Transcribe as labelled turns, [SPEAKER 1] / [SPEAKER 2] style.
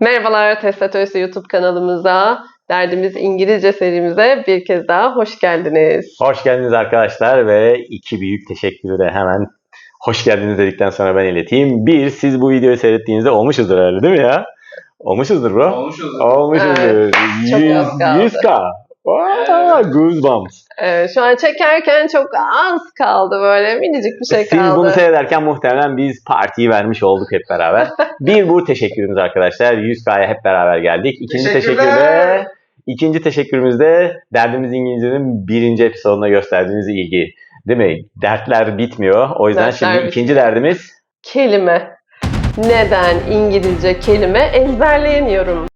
[SPEAKER 1] Merhabalar Testatörüsü YouTube kanalımıza, Derdimiz İngilizce serimize bir kez daha hoş geldiniz.
[SPEAKER 2] Hoş geldiniz arkadaşlar ve iki büyük teşekkürü de hemen hoş geldiniz dedikten sonra ben ileteyim. Bir, siz bu videoyu seyrettiğinizde olmuşuzdur herhalde değil mi ya? Olmuşuzdur bro.
[SPEAKER 3] Olmuşuz.
[SPEAKER 2] Olmuşuzdur.
[SPEAKER 1] çok
[SPEAKER 2] 100,
[SPEAKER 1] az kaldı.
[SPEAKER 2] 100k. Aa, goosebumps.
[SPEAKER 1] Ee, şu an çekerken çok az kaldı böyle minicik bir şey
[SPEAKER 2] Siz
[SPEAKER 1] kaldı.
[SPEAKER 2] bunu seyrederken muhtemelen biz partiyi vermiş olduk hep beraber. bir bu teşekkürümüz arkadaşlar. 100k'ya hep beraber geldik. İkinci teşekkürde İkinci teşekkürümüz de Derdimiz İngilizce'nin birinci episoduna gösterdiğiniz ilgi. Değil mi? Dertler bitmiyor. O yüzden
[SPEAKER 1] Dertler
[SPEAKER 2] şimdi
[SPEAKER 1] bitmiyor.
[SPEAKER 2] ikinci derdimiz
[SPEAKER 1] Kelime. Neden İngilizce kelime ezberleyemiyorum?